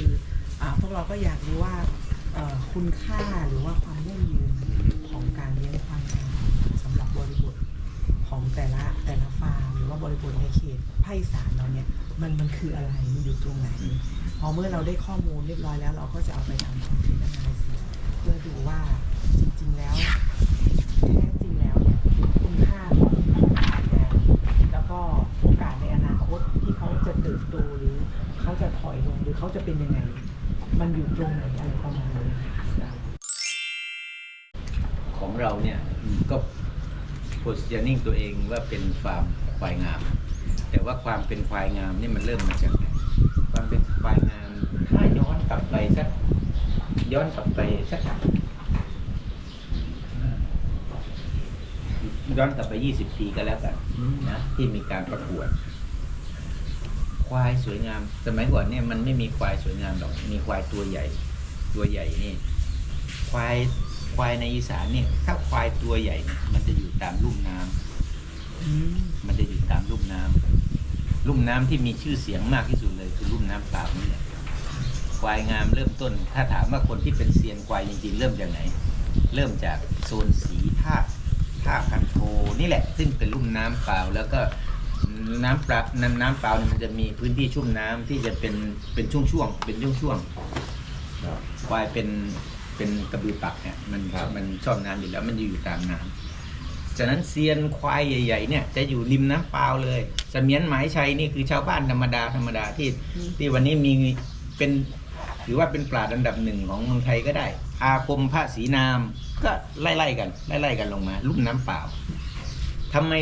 คืออพวกเราก็อยากรู้ว่าคุณค่าหรือว่าความยั่งยืนของการเลี้ยงควายงามสำหรับบริบทของแต่ละแต่ละฟาร์มหรือว่าบริบทในเขตภาคอีสานเราเนี่ยมันมันคืออะไรมันอยู่ตรงไหน พอเมื่อเราได้ข้อมูลเรียบร้อยแล้ว เราก็จะเอาไปทำคอนเทนต์ analysis เพื่อดูว่าจริงๆแล้วแท้จริงแล้วเนี่ยคุณค่าของควายงามแล้วก็โอกาสในอนาคตที่เขาจะเติบโตหรือเขาจะถอยลงหรือเขาจะเป็นยังไง มันอยู่ตรงไหนอะไรประมาณนี้ครับ ของเราเนี่ยก็ positioning ตัวเองว่าเป็นฟาร์มควายงาม แต่ว่าความเป็นควายงามนี่มันเริ่มมาจากไหนความเป็นควายงาม ถ้าย้อนกลับไปสักย้อนกลับไปสักย้อนกลับไป 20 ปีก็แล้วกันนะที่มีการประกวด ควายสวยงาม สมัยก่อนเนี่ยมันไม่มีควายสวยงามหรอก มีควายตัวใหญ่ ตัวใหญ่นี่ ควายควายในอีสานเนี่ยถ้าควายตัวใหญ่เนี่ยมันจะ ตามลุ่มน้ำอืมมันจะอยู่ตามลุ่มน้ำลุ่มน้ำที่มีชื่อเสียงมากที่สุดเลย คือลุ่มน้ำเปล่านี่แหละควายงามเริ่มต้น ถ้าถามว่าคนที่เป็นเซียนควายจริงๆ เริ่มจากไหน เริ่มจากโซนสีท่าท่าคันโทนี่แหละ ซึ่งเป็นลุ่มน้ำเปล่าแล้วก็น้ำเปล่าน้ำน้ำเปล่าเนี่ยมันจะมีพื้นที่ชุ่มน้ำที่จะเป็นเป็นช่วงๆเป็นช่วงๆควายเป็นเป็นกระบือปักเนี่ยมันมันชอบน้ำอยู่แล้วมันอยู่ตามน้ำ ฉะนั้นเซียนควายใหญ่ ๆ เนี่ยจะอยู่ริมน้ำเปล่าเลยเสมียนหมายชัยนี่คือชาวบ้านธรรมดาธรรมดาที่ที่วันนี้มีเป็นถือว่าเป็นปราดอันดับหนึ่งของเมืองไทยก็ได้ อาคมพระศรีนาม ก็ไล่ๆกันไล่ๆกันลงมาลุ่มน้ำเปล่าทำไม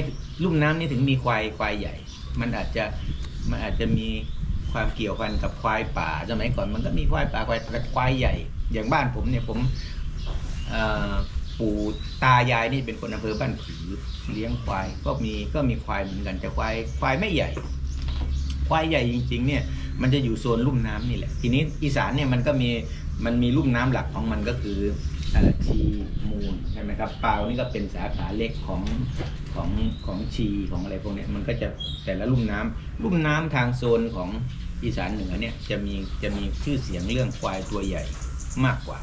ลุ่มน้ำนี่ถึงมีควายควายใหญ่ มันอาจจะมันอาจจะมีความเกี่ยวพันกับควายป่าสมัยก่อนมันก็มีควายป่าควายแต่ควายใหญ่ อย่างบ้านผมเนี่ยผมเอ่อ ปู่ตายายนี่เป็นคนอำเภอบ้านผือเลี้ยงควายก็มีก็มีควายเหมือนกันแต่ควายควายไม่ใหญ่ ควายใหญ่จริง ๆ เนี่ย มันจะอยู่โซนลุ่มน้ำนี่แหละ ทีนี้อีสานเนี่ยมันก็มีมันมีลุ่มน้ำหลักของมันก็คือเอ่อชีมูลใช่ไหมครับเปานี่ก็เป็นสาขาเล็กของของของชีของอะไรพวกนี้มันก็จะแต่ละลุ่มน้ำลุ่มน้ำทางโซนของอีสานเหนือเนี่ยจะมีจะมีชื่อเสียงเรื่องควายตัวใหญ่มากกว่า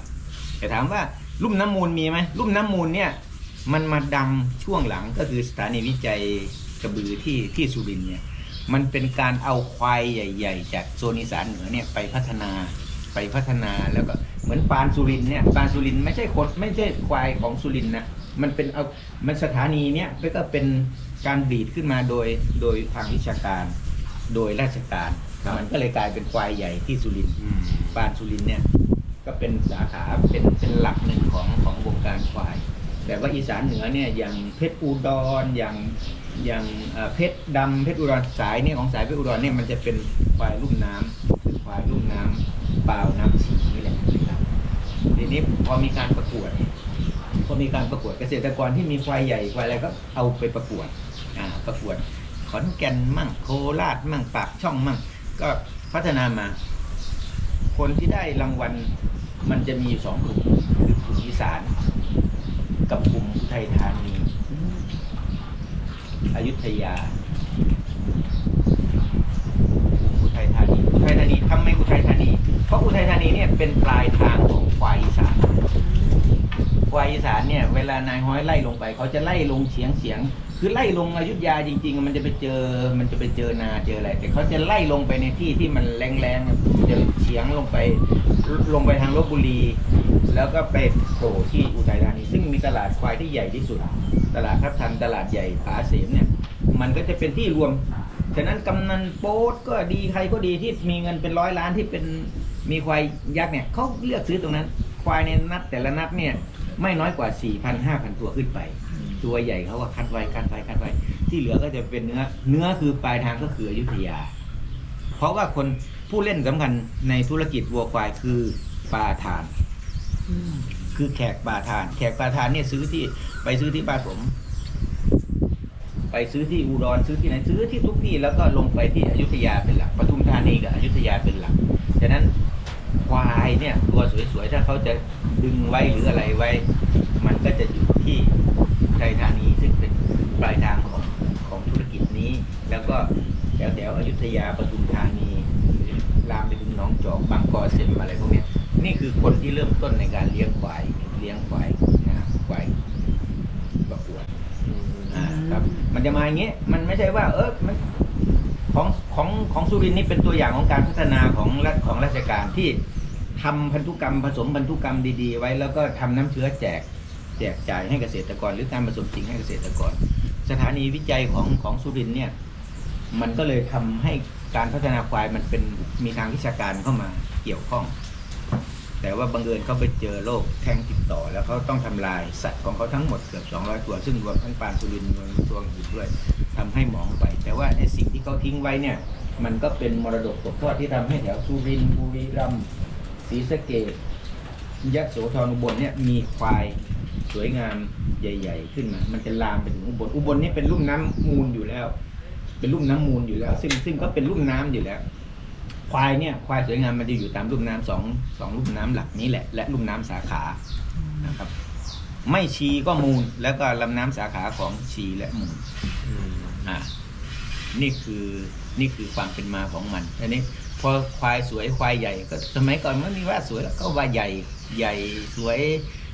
แต่ถามว่า ลุ่มน้ำมูลมีไหมลุ่มน้ำมูลเนี่ย มันมาดังช่วงหลังก็คือสถานีวิจัยกระบือที่ที่สุรินทร์เนี่ย มันเป็นการเอาควายใหญ่ ๆ จากโซนอีสานเหนือเนี่ยไปพัฒนาไปพัฒนาแล้วก็เหมือนปานสุรินทร์เนี่ยปานสุรินทร์ไม่ใช่คนไม่ใช่ควายของสุรินทร์นะมันเป็นเอามันสถานีเนี่ยก็เป็นการบีดขึ้นมาโดยโดยทางวิชาการ โดยราชการครับมันก็เลยกลายเป็นควายใหญ่ที่สุรินทร์ปานสุรินทร์เนี่ย ก็เป็นสาขาเป็นเป็นหลักหนึ่งของของวงการควาย แต่ว่าอีสานเหนือเนี่ยอย่างเพชรอุดรอย่างอย่างเพชรดำเพชรอุดรสายเนี่ยของสายเพชรอุดรเนี่ยมันจะเป็นควายลุ่มน้ำคือควายลุ่มน้ำเปล่าน้ำฉีนี่แหละนะครับทีนี้พอมีการประกวดพอมีการประกวดเกษตรกรที่มีควายใหญ่ควายอะไรก็เอาไปประกวดอ่าประกวดขอนแก่นมั่งโคราชมั่งปากช่องมั่งก็พัฒนามา คนที่ได้รางวัล มันจะมีสองกลุ่มคือกลุ่มอีสานกับกลุ่มอุทัยธานีอยุธยาอุทัยธานีอุทัยธานีทำไมอุทัยธานี เพราะอุทัยธานีเนี่ยเป็นปลายทางของควายอีสานควายอีสานเนี่ยเวลานายห้อยไล่ลงไป เขาจะไล่ลงเฉียงเฉียง คือไล่ลงอยุธยาจริง ๆ มันจะไปเจอมันจะไปเจอนาเจออะไรแต่เขาจะไล่ลงไปในที่ที่มันแรงๆจะเฉียงลงไป ลงไปทางลบบุรี แล้วก็ไปโผล่ที่อุทัยธานีซึ่งมีตลาดควายที่ใหญ่ที่สุด ตลาดทับทันตลาดใหญ่ผาเสมเนี่ยมันก็จะเป็นที่รวมฉะนั้นกำนันโป๊ตก็ดีใครก็ดีที่มีเงินเป็นร้อยล้านที่เป็นมีควายยักษ์เนี่ยเขาเลือกซื้อตรงนั้น ควายในนัดแต่ละนัดเนี่ยไม่น้อยกว่า 4,000 5,000 ตัวขึ้นไป ตัวใหญ่เขาก็คัดไว้คัดไว้คัดไว้ที่เหลือก็จะเป็นเนื้อ เนื้อคือปลายทางก็คืออยุธยา เพราะว่าคน ผู้เล่นสำคัญในธุรกิจวัวควายคือปลาทาน คือแขกปลาทาน แขกปลาทานเนี่ยซื้อที่ไปซื้อที่บ้านผม ไปซื้อที่อุดรซื้อที่ไหนซื้อที่ทุกที่แล้วก็ลงไปที่อยุธยาเป็นหลักปทุมธานีกับอยุธยาเป็นหลักฉะนั้นควายเนี่ยตัวสวยๆถ้าเขาจะดึงไว้หรืออะไรไว้ มันก็จะอยู่ที่ไทยธานีซึ่งเป็นปลายทางของของธุรกิจนี้ แล้วก็แถวแถวๆอยุธยาปทุมธานี ลามไปถึงหนองจอกบางกอมอะไรพวกนี้นี่คือคนที่เริ่มต้นในการเลี้ยงควายเลี้ยงควายนะควายประกวดอ่าครับ มันจะมาอย่างนี้มันไม่ใช่ว่า เออมันของของของสุรินนี่เป็นตัวอย่างของการพัฒนาของรัฐของราชการที่ทำพันธุกรรมผสมพันธุกรรมดีๆ ไว้แล้วก็ทำน้ำเชื้อแจกแจกจ่ายให้เกษตรกร หรือการผสมจริงให้เกษตรกร สถานีวิจัยของของสุรินเนี่ย มันก็เลยทำให้ การพัฒนาควายมันเป็นมีทางวิชาการเข้ามาเกี่ยวข้อง แต่ว่าบังเอิญเขาไปเจอโรคแทงติดต่อ แล้วเขาต้องทำลายสัตว์ของเขาทั้งหมดเกือบ 200 ตัว ซึ่งรวมทั้งปานสุรินทร์รวมทั้งตัวอื่นด้วยทำให้หมองไป แต่ว่าในสิ่งที่เขาทิ้งไว้เนี่ยมันก็เป็นมรดกตกทอดที่ทำให้แถวสุรินทร์บุรีรัมย์ศรีสะเกษยะโสธรอุบลเนี่ยมีควายสวยงามใหญ่ ๆ ขึ้นมา มันจะลามไปถึงอุบล อุบลนี่เป็นลุ่มน้ำมูลอยู่แล้ว เป็นลุ่มน้ำมูลอยู่แล้ว ซึ่งซึ่งก็เป็นลุ่มน้ำอยู่แล้ว ควายเนี่ย ควายสวยงามมันจะอยู่ตามลุ่มน้ำสองสองลุ่มน้ำหลักนี้แหละ และลุ่มน้ำสาขานะครับ ไม่ชีก็มูลแล้วก็ลำน้ำสาขาของชีและมูลอ่านี่คือนี่คือความเป็นมาของมันอันนี้พอควายสวยควายใหญ่ก็สมัยก่อนมันมีว่าสวยแล้วก็ว่าใหญ่ใหญ่สวย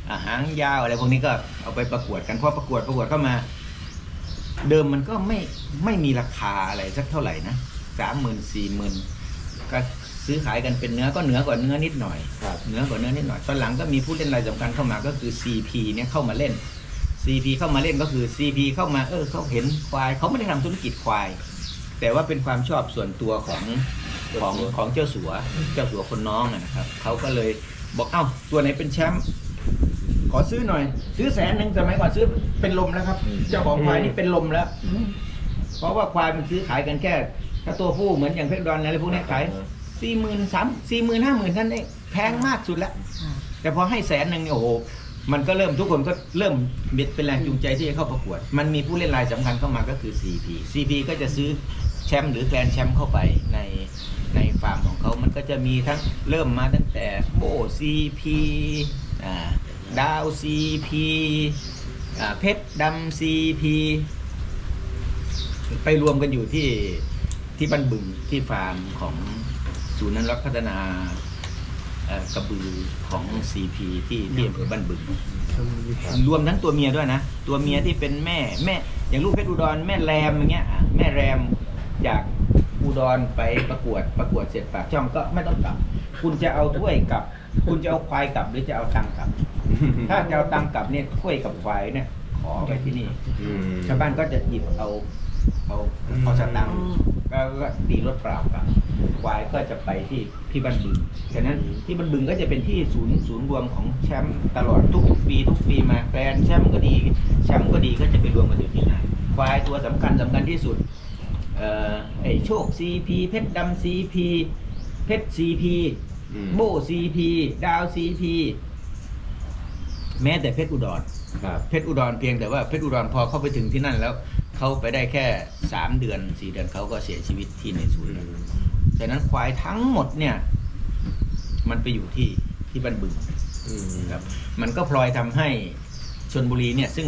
อาหางยาวอะไรพวกนี้ก็เอาไปประกวดกันพอประกวดประกวดเข้ามา เดิมมันก็ไม่ไม่มีราคาอะไรสักเท่าไหร่นะสามหมื่นสี่หมื่นก็ซื้อขายกันเป็นเนื้อก็เหนือกว่าเนื้อนิดหน่อยครับเหนือกว่าเนื้อนิดหน่อยตอนหลังก็มีผู้เล่นรายสำคัญเข้ามาก็คือ CP เนี่ยเข้ามาเล่น CP เข้ามาเล่นก็คือ CP เข้ามาเออเขาเห็นควายเขาไม่ได้ทำธุรกิจควาย แต่ว่าเป็นความชอบส่วนตัวของของของเจ้าสัวเจ้าสัวคนน้องอะนะครับเขาก็เลยบอกเอ้าตัวไหนเป็นแชมป์ ขอซื้อหน่อย ซื้อแสนหนึ่งสมัยก่อนซื้อเป็นลมแล้วครับ เจ้าของควายนี่เป็นลมแล้ว เพราะว่าควายมันซื้อขายกันแค่ถ้าตัวผู้เหมือนอย่างเพชรดอนอะไรพวกนี้ขายสี่หมื่นสามสี่หมื่นห้าหมื่นท่านเองแพงมากสุดแล้วค่ะแต่พอให้แสนหนึ่งเนี่ยโอ้โหมันก็เริ่มทุกคนก็เริ่มมีเป็นแรงจูงใจที่จะเข้าประกวด มันมีผู้เล่นรายสำคัญเข้ามาก็คือ CP CP ก็จะซื้อแชมป์หรือแกรนด์แชมป์เข้าไปในในฟาร์มของเขา มันก็จะมีทั้งเริ่มมาตั้งแต่โบ CP อ่า ดาว CP อ่าเพชรดำ CP ไปรวมกันอยู่ที่ที่บ้านบึงที่ฟาร์มของศูนย์นันรักพัฒนากระบือของ CP ที่ที่อำเภอบ้านบึง รวมทั้งตัวเมียด้วยนะ ตัวเมียที่เป็นแม่แม่อย่างลูกเพชรอุดรแม่แรมอย่างเงี้ยแม่แรมจากอุดรไปประกวดประกวดเสร็จปากช่องก็ไม่ต้องกลับ คุณจะเอาถ้วยกลับ คุณจะเอาควายกลับหรือจะเอาตังกลับ ถ้าจะเอาตังค์กลับเนี่ยถ้วยกับควายเนี่ย ขอไปที่นี่ ชาวบ้านก็จะหยิบเอาเอาเอาสตังค์ก็ก็ตีรถเปล่ากลับควายก็จะไปที่ที่บ้านบึงฉะนั้นที่บ้านบึงก็จะเป็นที่ศูนย์ศูนย์รวมของแชมป์ตลอดทุกปีทุกปีมาแกรนด์แชมป์ก็ดีแชมป์ก็ดีก็จะไปรวมกันอยู่ที่นั่นควายตัวสำคัญสำคัญที่สุดเอ่อไอ้โชคซีพีเพชรดำซีพีเพชรซีพีโบซีพีดาวซีพี แม้แต่เพชรอุดรครับ เพชรอุดรเพียงแต่ว่าเพชรอุดรพอเข้าไปถึงที่นั่นแล้วเขาไปได้แค่สามเดือนสี่เดือนเขาก็เสียชีวิตที่ในศูนย์นั้นฉะนั้นควายทั้งหมดเนี่ย มันไปอยู่ที่ที่บ้านบึงครับมันก็พลอยทำให้ชนบุรีเนี่ย ซึ่ง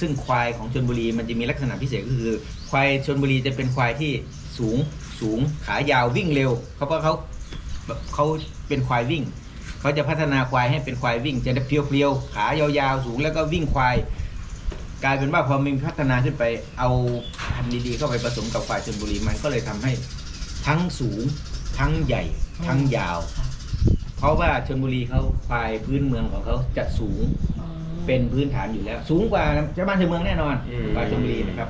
ซึ่งควายของชนบุรีมันจะมีลักษณะพิเศษก็คือ ควายชนบุรีจะเป็นควายที่สูงสูงขายาววิ่งเร็ว เขาเพราะเขาเขาเป็นควายวิ่ง เขาจะพัฒนาควายให้เป็นควายวิ่งจะได้เพรียวๆขายาวๆสูงแล้วก็วิ่งควาย กลายเป็นว่าพอมีพัฒนาขึ้นไปเอาพันธุ์ดีๆเข้าไปผสมกับควายชนบุรีมันก็เลยทำให้ทั้งสูงทั้งใหญ่ทั้งยาว เพราะว่าชนบุรีเขาควายพื้นเมืองของเขาจะสูงเป็นพื้นฐานอยู่แล้ว สูงกว่าชาวบ้านชาวเมืองแน่นอนอืมควายชลบุรีนะครับ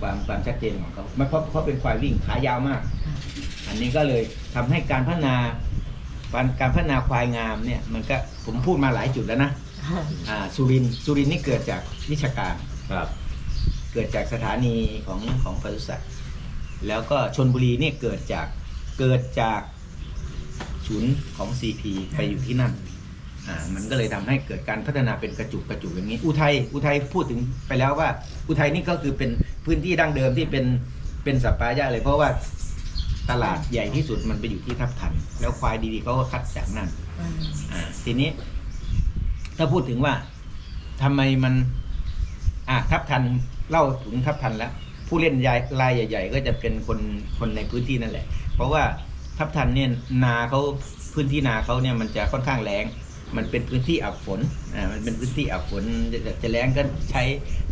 ความความชัดเจนของเขาไม่เพราะเพราะเป็นควายวิ่งขายาวมาก อันนี้ก็เลยทำให้การพัฒนา การการพัฒนาควายงามเนี่ยมันก็ผมพูดมาหลายจุดแล้วนะอ่าสุรินทร์สุรินทร์นี่เกิดจากวิชาการ ครับเกิดจากสถานีของของปศุสัตว์แล้วก็ชนบุรีเนี่ยเกิดจากเกิดจากศูนย์ของ CP ไปอยู่ที่นั่นอ่ามันก็เลยทำให้เกิดการพัฒนาเป็นกระจุกกระจุกอย่างนี้ อุทัยอุทัยพูดถึงไปแล้วว่า อุทัยนี่ก็คือเป็นพื้นที่ดั้งเดิมที่เป็นเป็นสัปปายะเลยเพราะว่า ตลาดใหญ่ที่สุดมันไปอยู่ที่ทับทัน แล้วควายดีๆเขาก็คัดจากนั่นอ่าทีนี้ ถ้าพูดถึงว่าทำไมมัน อะทับทันเล่าถึงทับทันแล้ว ผู้เล่นยายรายใหญ่ ๆ ก็จะเป็นคนคนในพื้นที่นั่นแหละ เพราะว่าทับทันเนี่ยนาเขาพื้นที่นาเขาเนี่ยมันจะค่อนข้างแรงมันเป็นพื้นที่อับฝน อ่า มันเป็นพื้นที่อับฝน จะจะจะแรงก็ใช้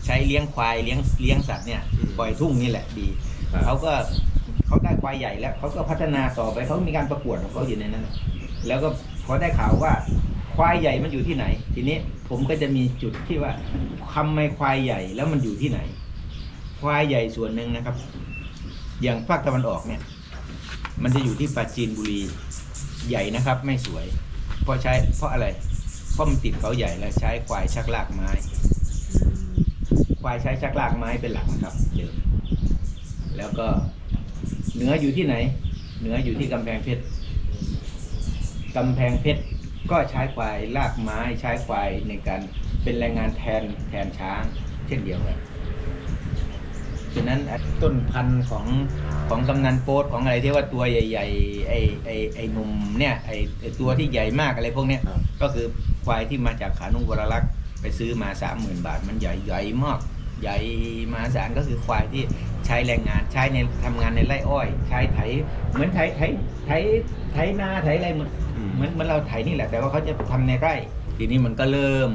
ใช้เลี้ยงควายเลี้ยงเลี้ยงสัตว์เนี่ยอืมปล่อยทุ่งนี่แหละดีครับเขาก็ เขาได้ควายใหญ่แล้วเขาก็พัฒนาต่อไปเขามีการประกวดของเขาอยู่ในนั้น แล้วก็พอได้ข่าวว่าควายใหญ่มันอยู่ที่ไหน ทีนี้ผมก็จะมีจุดที่ว่าทำไมควายใหญ่แล้วมันอยู่ที่ไหน ควายใหญ่ส่วนหนึ่งนะครับ อย่างภาคตะวันออกเนี่ย มันจะอยู่ที่ปราจีนบุรีใหญ่นะครับ ไม่สวย เพราะใช้เพราะอะไร เพราะมันติดเขาใหญ่แล้วใช้ควายชักลากไม้ ควายใช้ชักลากไม้เป็นหลักนะครับเดิมแล้วก็ เหนืออยู่ที่ไหน เหนืออยู่ที่กำแพงเพชรกำแพงเพชรก็ใช้ควายลากไม้ใช้ควายในการเป็นแรงงานแทนแทนช้าง เช่นเดียวกันฉะนั้นต้นพันธุ์ของของกำนันโป๊ตของอะไรที่ว่าตัวใหญ่ๆไอ้ไอ้ไอ้หนุ่มเนี่ยไอ้ไอ้ตัวที่ใหญ่มากอะไรพวกเนี้ยครับก็คือควายที่มาจากขานุวรลักษณ์ไปซื้อมาสามหมื่นบาท มันใหญ่ใหญ่มากใหญ่มหาศาลก็คือควายที่ ใช้แรงงานใช้ในทำงานในไร่อ้อย ใช้ไถ เหมือนไถไถไถไถนาไถอะไรเหมือนอืมเหมือนเหมือนเราไถนี่แหละ แต่ว่าเขาจะทำในไร่ ทีนี้มันก็เริ่ม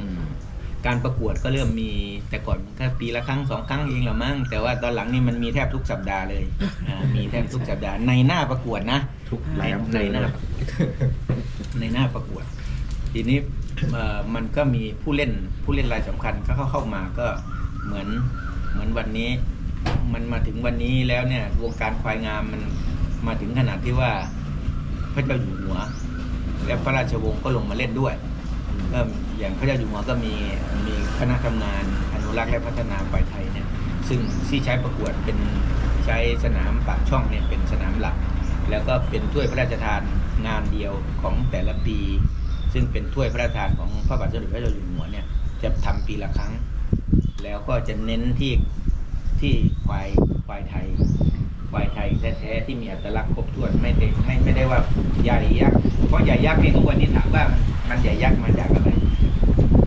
การประกวดก็เริ่มมีแต่ก่อนมันก็ปีละครั้งสองครั้งเองละมั้งแต่ว่าตอนหลังนี่มันมีแทบทุกสัปดาห์เลยอ่ามีแทบทุกสัปดาห์ในหน้าประกวดนะทุกหลายอำเภในอหน้านะครับในหน้าประกวด ทีนี้เอ่อมันก็มีผู้เล่นผู้เล่นรายสำคัญก็เข้าเข้ามาก็เหมือนเหมือนวันนี้ มันมาถึงวันนี้แล้วเนี่ยวงการควายงามมันมาถึงขนาดที่ว่า พระเจ้าอยู่หัว และพระราชวงศ์ก็ลงมาเล่นด้วยก็อย่างพระเจ้าอยู่หัวก็มีมีคณะทำงานอนุรักษ์และพัฒนาควายไทยเนี่ย ซึ่งที่ใช้ประกวดเป็นใช้สนามปากช่องเนี่ยเป็นสนามหลัก แล้วก็เป็นถ้วยพระราชทานงานเดียวของแต่ละปี ซึ่งเป็นถ้วยพระราชทานของพระบาทสมเด็จพระเจ้าอยู่หัวเนี่ยจะทำปีละครั้ง แล้วก็จะเน้นที่ ที่ควายควายไทยควายไทยแท้ๆที่มีอัตลักษณ์ครบถ้วนไม่ได้ไม่ไม่ได้ว่าใหญ่ยักษ์เพราะใหญ่ยักษ์นี่ทุกวันนี้ถามว่ามันใหญ่ยักษ์มาจากอะไร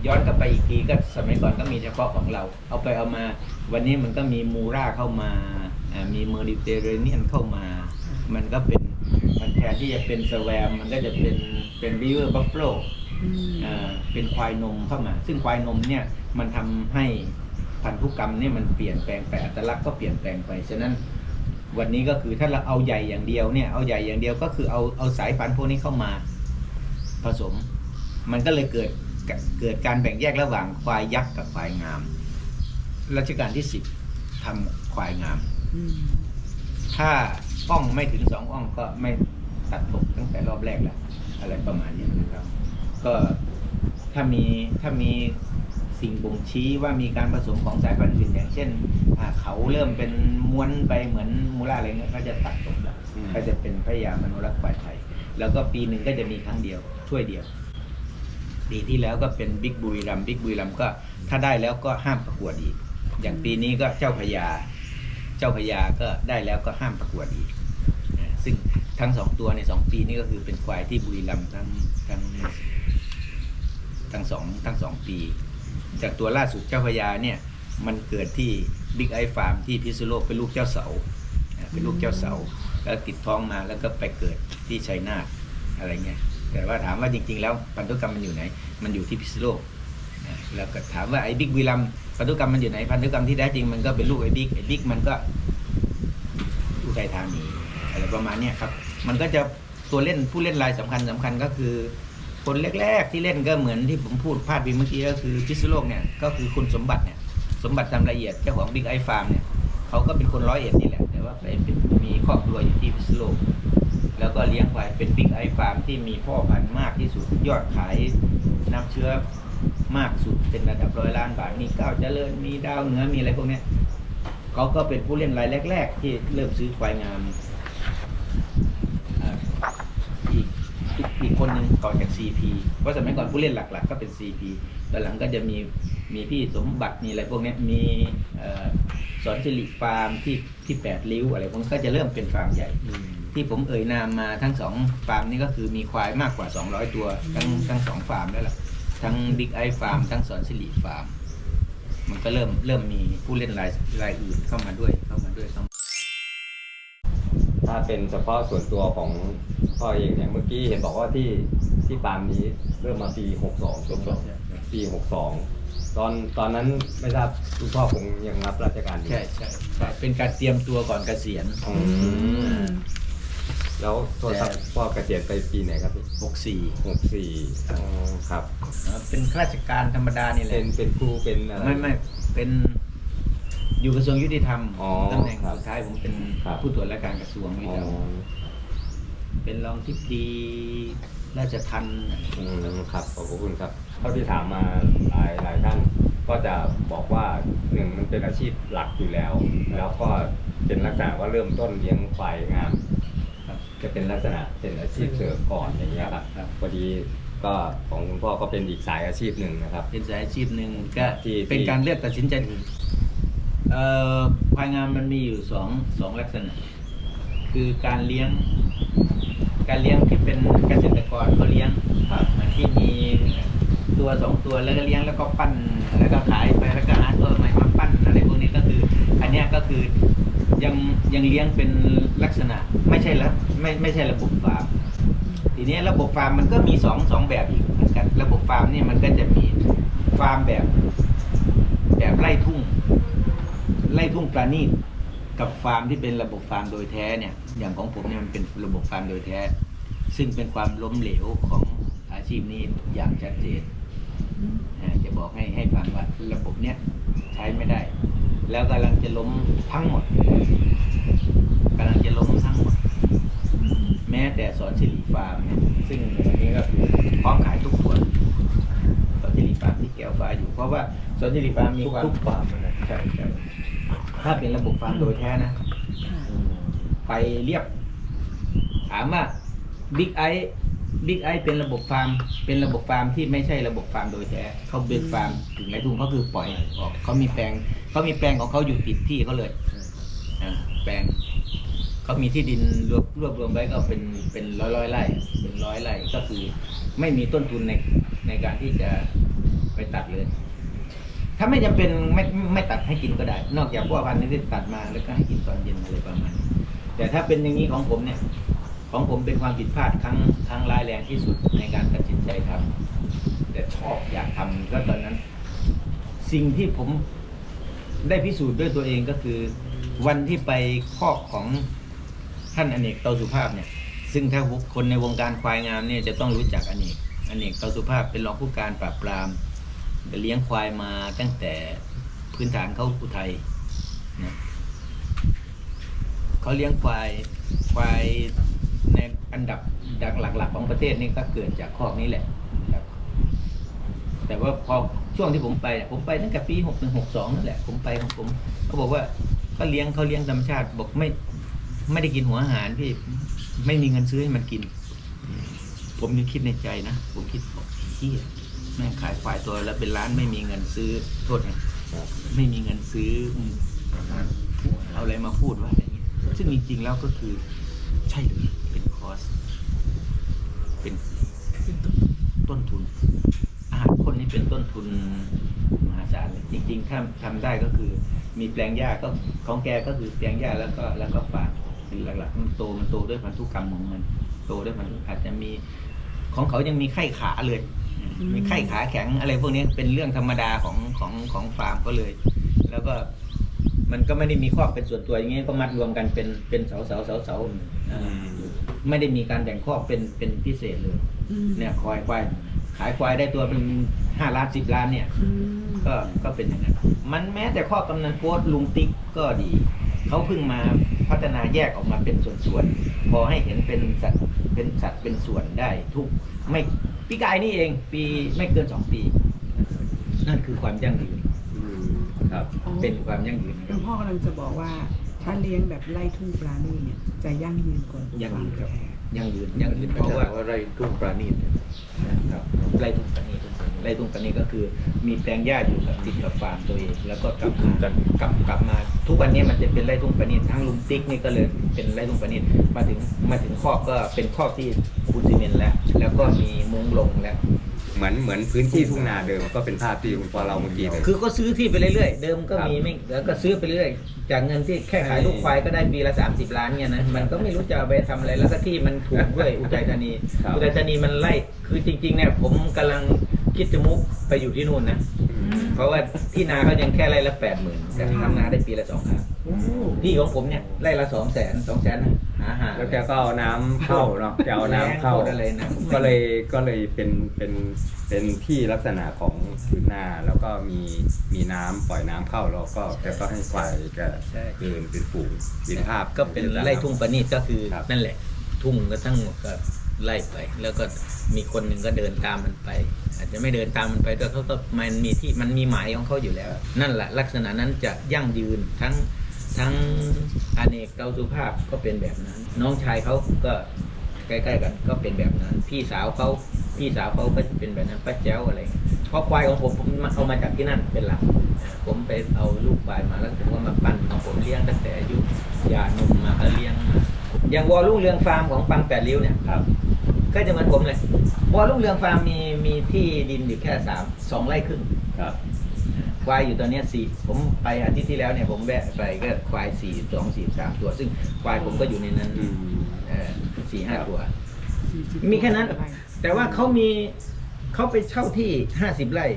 ย้อนกลับไปอีกทีก็สมัยก่อนก็มีเฉพาะของเรา เอาไปเอามาวันนี้มันก็มีมูราเข้ามามีเมอริเตเรเนียนเข้ามา มันก็เป็นมันแทนที่จะเป็นสแวมมันก็จะเป็นเป็นริเวอร์บัฟเฟลเป็นควายนมเข้ามา ซึ่งควายนมเนี่ยมันทำให้ พันธุกรรมเนี่ยมันเปลี่ยนแปลงไปอัตลักษณ์ก็เปลี่ยนแปลงไปฉะนั้นวันนี้ก็คือถ้าเราเอาใหญ่อย่างเดียวเนี่ยเอาใหญ่อย่างเดียวก็คือเอาเอาสายพันธุ์พวกนี้เข้ามาผสม มันก็เลยเกิดเกิดการแบ่งแยกระหว่างควายยักษ์กับควายงาม รัชกาลที่สิบทำควายงาม ถ้าอ่องไม่ถึงสองอ่องก็ไม่ตัดตกตั้งแต่รอบแรกแล้วอะไรประมาณนี้นะครับ ก็ถ้ามีถ้ามี สิ่งบ่งชี้ว่ามีการผสมของสายพันธุ์อื่นอย่างเช่นอ่าเขาเริ่มเป็นม้วนไปเหมือนมูล่าอะไรเงี้ยก็จะตัดตกแล้วอืมก็จะเป็นพยายามอนุรักษ์ควายไทย แล้วก็ปีหนึ่งก็จะมีครั้งเดียวช่วยเดียว ปีที่แล้วก็เป็นบิ๊กบุรีรัมบิ๊กบุรีรัมก็ถ้าได้แล้วก็ห้ามประกวดอีก อย่างปีนี้ก็เจ้าพญาเจ้าพญาก็ได้แล้วก็ห้ามประกวดอีกอ่าซึ่งทั้งสองตัวในสองปีนี้ก็คือเป็นควายที่บุรีรัมย์ทั้งทั้งทั้งสองทั้งสองปี จากตัวล่าสุดเจ้าพญาเนี่ยมันเกิดที่บิ๊กไอฟาร์มที่พิษณุโลกเป็นลูกเจ้าเสาเป็นลูกเจ้าเสาแล้วติดท้องมาแล้วก็ไปเกิดที่ชัยนาทอะไรเงี้ยแต่ว่าถามว่าจริง ๆ แล้วพันธุกรรมมันอยู่ไหน มันอยู่ที่พิษณุโลกอ่าแล้วก็ถามว่าไอ้บิ๊กบุรีรัมย์พันธุกรรมมันอยู่ไหนพันธุกรรมที่แท้จริงมันก็เป็นลูกไอ้บิ๊กไอ้บิ๊กมันก็อุทัยธานีอะไรประมาณเนี้ยครับ มันก็จะตัวเล่นผู้เล่นรายสำคัญสำคัญก็คือ คนแรกๆที่เล่นก็เหมือนที่ผมพูดพาดพิงเมื่อกี้ก็คือพิษณุโลกเนี่ยก็คือคุณสมบัติเนี่ยสมบัติทำละเอียดเจ้าของบิ๊กไอฟาร์มเนี่ยเขาก็เป็นคนร้อยเอ็ดนี่แหละแต่ว่าไปเป็นมีครอบครัวอยู่ที่พิษณุโลกแล้วก็เลี้ยงควายเป็นบิ๊กไอฟาร์มที่มีพ่อพันธุ์มากที่สุดยอดขายน้ำเชื้อมากสุดเป็นระดับร้อยล้านบาทมีก้าวเจริญมีดาวเหนือมีอะไรพวกนี้เขาก็เป็นผู้เล่นรายแรก ๆ ที่เริ่มซื้อควายงามอ่าอีกอีกอีก คนหนึ่งต่อจาก CP เพราะสมัยก่อนผู้เล่นหลัก ๆ ก็เป็น CP ตอนหลังก็จะมีมีพี่สมบัติมีอะไรพวกเนี้ยมีเอ่อสอนสิริฟาร์มที่ที่แปดริ้วอะไรพวกนี้ก็จะเริ่มเป็นฟาร์มใหญ่ ที่ผมเอ่ยนามมาทั้งสองฟาร์มนี่ก็คือมีควายมากกว่า 200 ตัวทั้งทั้งสองฟาร์มแล้วล่ะทั้งบิ๊กไอฟาร์มทั้งสอนสิริฟาร์มมันก็เริ่มเริ่มมีผู้เล่นรายรายอื่นเข้ามาด้วยเข้ามาด้วยเข้ามาท ถ้าเป็นเฉพาะส่วนตัวของพ่อเองเนี่ยเมื่อกี้เห็นบอกว่าที่ที่ฟาร์มนี้เริ่มมาปี62ถูกไหมปี62ตอนตอนนั้นไม่ทราบคุณพ่อคงยังรับราชการอยู่ใช่ใช่ใช่เป็นการเตรียมตัวก่อนเกษียณอืมแล้วโทรศัพท์พ่อเกษียณไปปีไหนครับพี่64หกสี่อ๋อครับอ่าเป็นข้าราชการธรรมดานี่แหเป็ละนเป็นครูเป็นอะไรไม่ไม่เป็น อยู่กระทรวงยุติธรรมอ๋อตำแหน่งครับสุดท้ายผมเป็นครับ ผู้ตรวจราชการกระทรวงยุอ๋ติอธรรมเป็นรองทิบดีราชทันอืมครับขอบพระคุณครับเท่าที่ถามมาหลายหลายท่านก็จะบอกว่าหนึ่งมันเป็นอาชีพหลักอยู่แล้ว แล้วก็เป็นลักษณะว่าเริ่มต้นเลี้ยงควายงามครับจะเป็นลักษณะเป็นอาชีพเสริมก่อนอย่างเงี้ยครับครับพอดีก็ของคุณพ่อก็เป็นอีกสายอาชีพหนึ่งนะครับ เป็นสายอาชีพหนึ่งก็ที่เป็นที่การเลือกตัดสินใจ เอ่อควายงามมันมีอยู่สองสองลักษณะ คือการเลี้ยง การเลี้ยงที่เป็นเกษตรกรเขาเลี้ยงครับที่มีตัวสองตัวแล้วก็เลี้ยงแล้วก็ปั้นแล้วก็ขายไปแล้วก็หาตัวใหม่มาปั้นอะไรพวกนี้ก็คือ อันเนี้ยก็คือยังยังเลี้ยงเป็นลักษณะไม่ใช่ละไม่ไม่ใช่ระบบฟาร์มทีนี้ระบบฟาร์มมันก็มีสองสองแบบอีกเหมือนกัน ระบบฟาร์มนี่มันก็จะมีฟาร์มแบบ แบบไร่ทุ่ง ไร่ทุ่งปราณีตกับฟาร์มที่เป็นระบบฟาร์มโดยแท้เนี่ยอย่างของผมเนี่ยมันเป็นระบบฟาร์มโดยแท้ ซึ่งเป็นความล้มเหลวของอาชีพนี้อย่างชัดเจนอ่าจะบอกให้ให้ฟังว่าระบบเนี้ยใช้ไม่ได้ แล้วกำลังจะล้มทั้งหมดกำลังจะล้มทั้งหมด แม้แต่สอนสิริฟาร์มเนี่ยซึ่งวันนี้ก็คือพร้อมขายทุกตัวสอนสิริฟาร์มที่แก้วฟ้าอยู่เพราะว่าสอนสิริฟาร์มมีความทุกฟาร์มนั่นแหละใช่ใช่ ถ้าเป็นระบบฟาร์มโดยแท้นะค่ะไปเรียบ ถามว่าบิ๊กไอบิ๊กไอเป็นระบบฟาร์ม เป็นระบบฟาร์มที่ไม่ใช่ระบบฟาร์มโดยแท้เขาเป็นฟาร์มถึงไรทุ่งเขาคือปล่อยออกเขามีแปลงเขามีแปลงของเขาอยู่ติดที่เขาเลยอ่าแปลงเขามีที่ดินรวบรวบรวมไว้ก็เป็นเป็นร้อยร้อยไร่เป็นร้อยไร่ก็คือ ไม่มีต้นทุนในในการที่จะไปตัดเลย ถ้าไม่จำเป็นไม่ไม่ตัดให้กินก็ได้ นอกจากพวกพันธุ์ที่ตัดมาแล้วก็ให้กินตอนเย็นอะไรประมาณนี้แต่ถ้าเป็นอย่างนี้ของผมเนี่ย ของผมเป็นความผิดพลาดครั้งครั้งร้ายแรงที่สุดในการตัดสินใจทำแต่ชอบอยากทำก็ตอนนั้น สิ่งที่ผมได้พิสูจน์ด้วยตัวเองก็คือ วันที่ไปคอกของท่านอเนกเตาสุภาพเนี่ย ซึ่งถ้าคนในวงการควายงามเนี่ยจะต้องรู้จักอเนกอเนกเตาสุภาพเป็นรองผู้การปราบปราม เลี้ยงควายมาตั้งแต่พื้นฐานเขาอุทัยนะเขาเลี้ยงควายควายในอันดับดักหลักๆของประเทศนี่ก็เกิดจากคอกนี้แหละครับ แต่ว่าพอช่วงที่ผมไปผมไปตั้งแต่ปีหกหนึ่งหกสองนั่นแหละ ผมไปของผมเขาบอกว่าเขาเลี้ยงเขาเลี้ยงธรรมชาติบอกไม่ ไม่ได้กินหัวอาหารพี่ไม่มีเงินซื้อให้มันกิน ผมยังคิดในใจนะ ผมคิดบอกที่ ม่งขายควายตัวแล้วเป็นร้านไม่มีเงินซื้อโทษนะครับไม่มีเงินซื้ออืมเอาอะไรมาพูดว่าอะไรเงี้ยซึ่งจริงๆแล้วก็คือใช่เลยเป็นคอสเป็นต้นทุน อาหารคนนี่เป็นต้นทุนมหาศาลเลยจริงๆถ้าทำได้ก็คือ มีแปลงหญ้าก็ของแกก็คือแปลงหญ้าแล้วก็แล้วก็ฝากเป็นหลักๆมันโตมันโตด้วยพันธุกรรมของมัน โตด้วยพันธุอาจจะมีของเขายังมีไข้ขาเลย มีไข้ขาแข็งอะไรพวกนี้เป็นเรื่องธรรมดาของของของฟาร์มก็เลย แล้วก็มันก็ไม่ได้มีครอบเป็นส่วนตัวอย่างเงี้ยก็มัดรวมกันเป็นเป็นเสาเสาเสาเสาอ่าไม่ได้มีการแบ่งครอบเป็นเป็นพิเศษเลยอืมเนี่ยควายควายขายควายได้ตัวเป็นห้าล้านสิบล้านเนี่ยอืมก็ก็เป็นอย่างนั้นมันแม้แต่ข้อกำนันโพสต์ลุงติ๊กก็ดี เขาเพิ่งมาพัฒนาแยกออกมาเป็นส่วนๆพอให้เห็นเป็นสัตว์เป็นสัตว์เป็นส่วนได้ทุกไม่ ปีกายนี่เอง ปีไม่เกินสองปี นั่นคือความยั่งยืนอืมครับเป็นความยั่งยืนนะคคุรับณพ่อกำลังจะบอกว่า ถ้าเลี้ยงแบบไล่ทุ่งปลานี่เนี่ย จะยั่งยืนกว่ายั่งยืนครับแท้ยั่งยืนยั่งยืนเพเพราะราะว่าว่าไรทุ่งปราณีตเนี่ยครับไร่ทุ่งปานีไร่ทุ่งปานีก็คือ มีแปลงหญ้าอยู่กับติดกับฟาร์มตัวเอง แล้วก็กลับมากลับกลับมาทุกวันนี้มันจะเป็นไร่ทุ่งปานีทั้งลุงติ๊กนี่ก็เลยเป็นไร่ทุ่งปานีมาถึงมาถึงคอกก็เป็นคอกที่ ปูนซีเมนต์แล้ว แล้วก็มีมุ้งลงแล้ว เหมือนเหมือนพื้นที่ทุ่งนาเดิมก็เป็นภาพที่คุณพ่อเราเมื่อกี้เลย คือก็ซื้อที่ไปเรื่อยๆ เดิมก็ครับมีไม่แล้วก็ซื้อไปเรื่อยจากเงินที่แค่ขายลูกควายก็ได้ปีละ 30 ล้านเนี่ยนะมันก็ไม่รู้จะเอาไปทำอะไรแล้วก็ที่มันถูกด้วยอุทัยธานีครับ อุทัยธานีมันไล่คือจริงๆเนี่ยผมกำลังคิดจะมุกไปอยู่ที่นู่นนะ อืม เพราะว่าที่นาเขายังแค่ไร่ละแปดหมื่นแต่ทำนาได้ปีละสองครั้ง โอ้ที่ของผมเนี่ยไร่ละสองแสนสองแสนหาหาแล้วแกก็เอาน้ำเข้าเนาะแกเอาน้ำเข้า แรงโคตรอะไรนะ ก็เลยก็เลยเป็นเป็นเป็นที่ลักษณะของพื้นนาแล้วก็มีมีน้ำปล่อยน้ำเข้าแล้วก็แกก็ให้ควายแกใช่ เดินเป็นฝูงเป็นภาพก็เป็นไร่ทุ่งประณีตก็คือครับ นั่นแหละ ทุ่งก็ทั้งหมดก็ไล่ไป แล้วก็มีคนหนึ่งก็เดินตามมันไป อาจจะไม่เดินตามมันไปด้วยเขาก็มันมีที่มันมีหมายของเขาอยู่แล้ว นั่นแหละลักษณะนั้นจะยั่งยืนทั้ง ทั้งอเนกเตาสุภาพก็เป็นแบบนั้น น้องชายเขาก็ใกล้ๆกันก็เป็นแบบนั้น พี่สาวเขาพี่สาวเขาก็จะเป็นแบบนั้นป้าแจ้วอะไรเพราะควายของผมผมเอามาจากที่นั่นเป็นหลักผมไปเอาลูกควายมาแล้วผมก็มาปั้นของผมเลี้ยงตั้งแต่อายุยานมมาก็เลี้ยงมาอย่างวอลลุ่งเรืองฟาร์มของปังแปดริ้วเนี่ยครับก็จะเหมือนผมเลยวอลลุ่งเรืองฟาร์มมีมีที่ดินอยู่แค่สามสองไร่ครึ่งครับ ควายอยู่ตอนเนี้ยสี่ผมไปอาทิตย์ที่แล้วเนี่ยผมแวะไปก็ควายสี่สองสี่สามตัว ซึ่งควายผมก็อยู่ในนั้นอืมเออสี่ห้าครับตัวสี่สิบมีแค่นั้น แต่ว่าเขามีเขาไปเช่าที่ห้าสิบไร่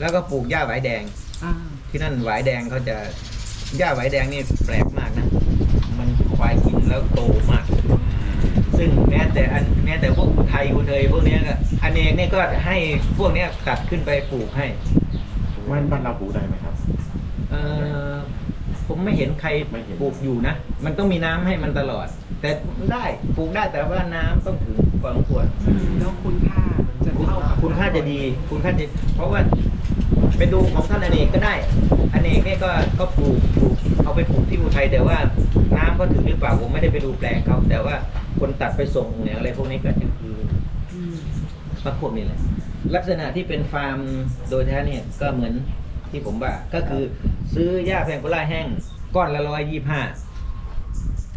แล้วก็ปลูกหญ้าหวายแดงอ่าที่นั่นหวายแดงเขาจะหญ้าหวายแดงนี่แปลกมากนะ มันควายกินแล้วโตมาก ซึ่งแม้แต่อันแม้แต่พวกอุทัยอุเทยพวกเนี้ยก็อเนกเนี่ยก็ให้พวกเนี้ยตัดขึ้นไปปลูกให้ มันบ้านเราปลูกได้ไหมครับ เออผมไม่เห็นใครไม่เห็น ปลูกอยู่นะ มันต้องมีน้ำให้มันตลอด แต่ได้ปลูกได้แต่ว่าน้ำต้องถึงพอสมควรแล้วคุณค่าจะเท่ากับคุณค่าจะดี คุณค่าจะเพราะว่าไปดูของท่านอเนกก็ได้ อเนกเนี่ยก็ก็ปลูกปลูกเอาไปปลูกที่อุทัยแต่ว่าน้ำก็ถึงหรือเปล่าผมไม่ได้ไปดูแปลงเขาแต่ว่าคนตัดไปส่งเนี่ยอะไรพวกนี้ก็จะคืออืม มะพวกนี่แหละ ลักษณะที่เป็นฟาร์มโดยแท้เนี่ยก็เหมือนที่ผมว่าก็คือซื้อหญ้าแพงโกล่าแห้งก้อนละร้อยยี่ห้า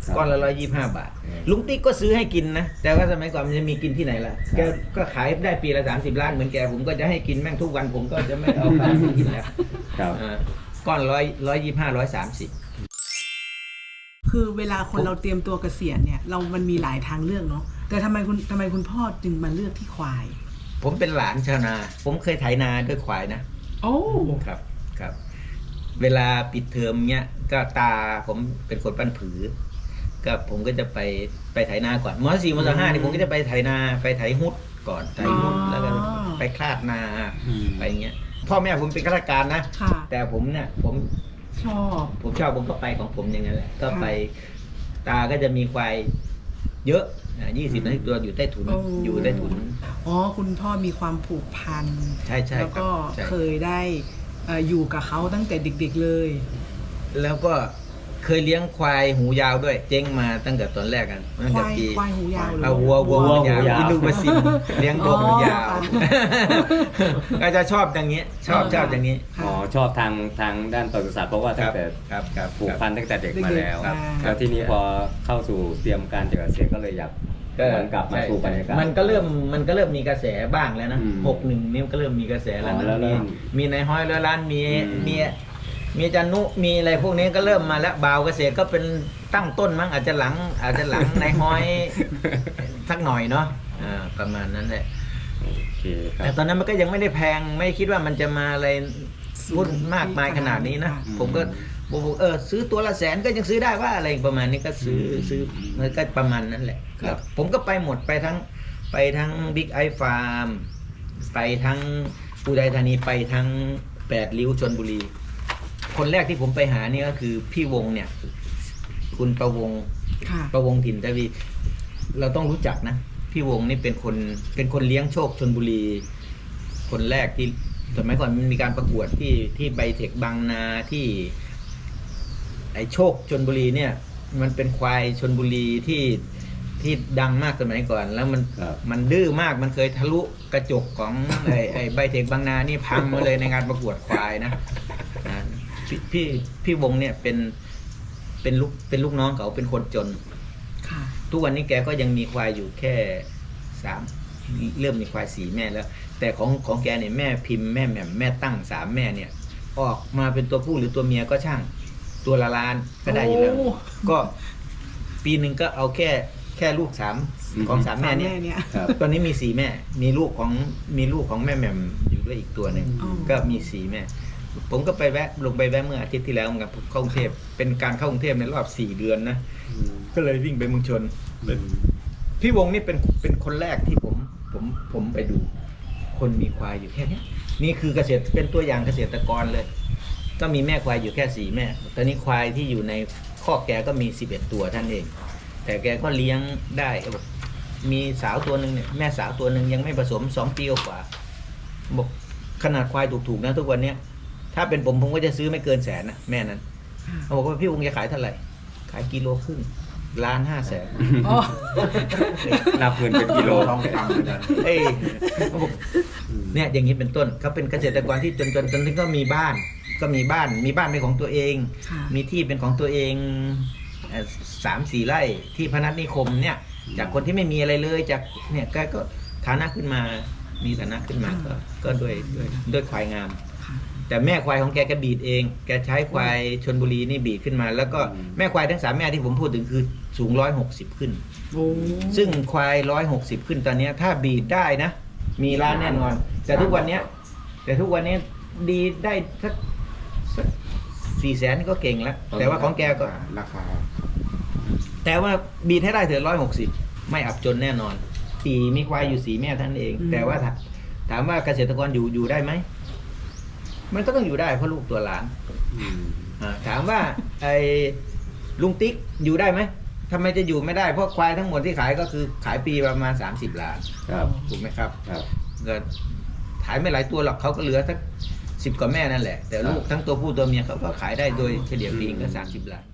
ครับ ก้อนละร้อยยี่ห้าบาท อืมลุงติ๊กก็ซื้อให้กินนะ แต่ว่าสมัยก่อนมันจะมีกินที่ไหนล่ะครับ แกก็ขายได้ปีละสามสิบล้านเหมือนแกผมก็จะให้กินแม่งทุกวันผมก็จะไม่เอาข้าวมากินแล้วครับ อ่าก้อนร้อยร้อยยี่ห้าร้อยสามสิบ คือเวลาคนเราเตรียมตัวเกษียณเนี่ย เรามันมีหลายทางเลือกเนาะแต่ทำไมคุณทำไมคุณพ่อจึงมาเลือกที่ควาย ผมเป็นหลานชาวนา ผมเคยไถนาด้วยควายนะโอ้ครับครับ เวลาปิดเทอมเนี้ยก็ตาผมเป็นคนปั้นผือ ก็ผมก็จะไปไปไถนาก่อนมสี่มห้านี่ผมก็จะไปไถนาไปไถฮุดก่อนไถฮุดแล้วก็ไปคลาดนาอืมไปอย่างเงี้ยพ่อแม่ผมเป็นข้าราชการนะค่ะ แต่ผมเนี่ยผมชอบ ผมชอบผมก็ไปของผมอย่างนั้นแหละก็ไปตาก็จะมีควาย เยอะยี่สิบนาทีตัวอยู่ใต้ถุนโอ้ อยู่ใต้ถุน อ๋อคุณพ่อมีความผูกพันใช่ใช่แล้วครับก็ใช่ เคยได้เอ่ออยู่กับเขาตั้งแต่เด็กๆเลย แล้วก็ เคยเลี้ยงควายหูยาวด้วย เจ๊งมาตั้งแต่ตอนแรกกันตั้งคแต่วายปีควายหูยาวหรือเอาวัววัววัหูวยาวหูยาวอินูบาซินเลี้ยงวัวหูยาวอ๋อก็จะชอบอย่างนี้ ชอบอ๋อชอบอย่างนี้ค่ะ อ๋อชอบทางทางด้านปศุสัตว์เพราะว่าคตั้รังแต่ครับครับผูกพันตั้งแต่เด็กเด็กๆมาแล้วครับ แล้วทีนี้พอเข้าสู่เตรียมการจะเกษียณก็เลยอยากก็เหมือนกลับมาสู่บรรยากาศ มันก็เริ่มมันก็เริ่มมีกระแสบ้างแล้วนะอืมหกหนึ่งนี่มันก็เริ่มมีกระแสแล้วอ๋อนะแล้วเริ่มีมมีในายห้อยร้อยล้านมีอืมมี มีอาจันนุมีอะไรพวกนี้ก็เริ่มมาแล้วบ่าวเกษตรก็เป็นตั้งต้นมั้งอาจจะหลัง อาจจะหลังในายห้อยสักหน่อยเนาะอ่าประมาณนั้นแหละโอเคครัแต่บตอนนั้นมันก็ยังไม่ได้แพงไม่คิดว่ามันจะมาอะไรรุ่นมากมายขนาดนี้นะอืม ผมก็บอกเออซื้อตัวละแสนก็ยังซื้อได้ว่าอะไรประมาณนี้ก็ซื้อซื้อมันก็ประมาณนั้นแหละครับ ผมก็ไปหมดไปทั้งไปทั้งบิ๊กไอฟาร์มไปทั้งอุดัยธานีไปทั้งแปดริ้วชนบุรี คนแรกที่ผมไปหานี่ก็คือพี่วงเนี่ย คุณประวงค่ะ ประวงถิ่นทวีเราต้องรู้จักนะ พี่วงนี่เป็นคนเป็นคนเลี้ยงโชคชนบุรี คนแรกที่สมัยก่อนมันมีการประกวดที่ที่ไบเทคบางนาที่ ไอโชคชนบุรีเนี่ย มันเป็นควายชนบุรีที่ที่ดังมากสมัยก่อน แล้วมันครับ มันดื้อมากมันเคยทะลุกระจกของ ไอไอไบเทคบางนานี่พังมาเลยในงานประกวดควายนะอ่า พี่พี่พี่วงเนี่ยเป็นเป็นลูกเป็นลูกน้องเขาเป็นคนจน ค่ะ ทุกวันนี้แกก็ยังมีควายอยู่แค่สามเริ่มมีควายสีแม่แล้ว แต่ของของแกเนี่ยแม่พิมพ์แม่แหม่มแม่ตั้งสามแม่เนี่ย ออกมาเป็นตัวผู้หรือตัวเมียก็ช่างตัวละล้านก็ได้อยู่แล้วโอ้ ก็ปีหนึ่งก็เอาแค่แค่ลูกสามของสามแม่เนี่ย เนี่ย ครับ ตอนนี้มีสี่แม่ มีลูกของมีลูกของแม่แหม่มอยู่ด้วยอีกตัวหนึ่ง อ๋อ ก็มีสี่แม่ ผมก็ไปแวะลงไปแวะเมื่ออาทิตย์ที่แล้วเหมือนกับเข้ากรุงเทพเป็นการเข้ากรุงเทพในรอบสี่เดือนนะ ก็เลยวิ่งไปเมืองชน พี่วงนี่เป็นเป็นคนแรกที่ผมผมผมไปดู คนมีควายอยู่แค่เนี้ยนี่คือเกษตรเป็นตัวอย่างเกษตรกรเลย ก็มีแม่ควายอยู่แค่สี่แม่ ตอนนี้ควายที่อยู่ในคอกแกก็มีสิบเอ็ดตัวท่านเอง แต่แกก็เลี้ยงได้บอกมีสาวตัวหนึ่งเนี่ยแม่สาวตัวหนึ่งยังไม่ผสมสองปีกว่าบอกขนาดควายถูกๆนะทุกวันเนี้ย ถ้าเป็นผมผมก็จะซื้อไม่เกินแสนนะแม่นั้นเขาบอกว่าพี่วงจะขายเท่าไหร่ ขายกิโลครึ่งล้านห้าแสนอ๋อ นับเงินเป็นกิโล ทองคำเลยนะเอ้ยเขาบอกเนี่ยอย่างนี้เป็นต้นเขาเป็นเกษตรกรที่จนจนจนถึงก็มีบ้าน ก็มีบ้านมีบ้านเป็นของตัวเอง ค่ะ มีที่เป็นของตัวเองเอ่อสามสี่ไร่ที่พนัสนิคมเนี่ย จากคนที่ไม่มีอะไรเลยจากเนี่ยก็ก็ฐานะขึ้นมามีฐานะขึ้นมาก็ก็ด้วยด้วยด้วยควายงามค่ะ แต่แม่ควายของแกแกบีดเอง แกใช้ควายชนบุรีนี่บีดขึ้นมา แล้วก็แม่ควายทั้งสามแม่ที่ผมพูดถึงคือสูงร้อยหกสิบขึ้น โอ้ซึ่งควายร้อยหกสิบขึ้นตอนเนี้ยถ้าบีดได้นะ มีร้านแน่นอน แต่ทุกวันเนี้ย แต่ทุกวันนี้ดีได้สักสี่แสนก็เก่งแล้ว แต่ว่าของแกก็ ราคา แต่ว่าบีดให้ได้เถอะร้อยหกสิบไม่อับจนแน่นอนสีมีควายอยู่สีแม่ท่านเอง แต่ว่าถาถามว่าเกษตรกรอยู่อยู่ได้ไหม มันก็ต้องอยู่ได้เพราะลูกตัวหลานอ่าถามว่า ไอ้ลุงติ๊กอยู่ได้ไหมทำไมจะอยู่ไม่ได้เพราะควายทั้งหมดที่ขายก็คือขายปีประมาณ 30ล้านครับถูกไหมครับครับก็ขายไม่หลายตัวหรอกเขาก็เหลือสักสิบกว่าแม่นั่นแหละแต่ลูกทั้งตัวผู้ตัวเมียเขาก็ขายได้โดยเฉลี่ยปีก็30ล้าน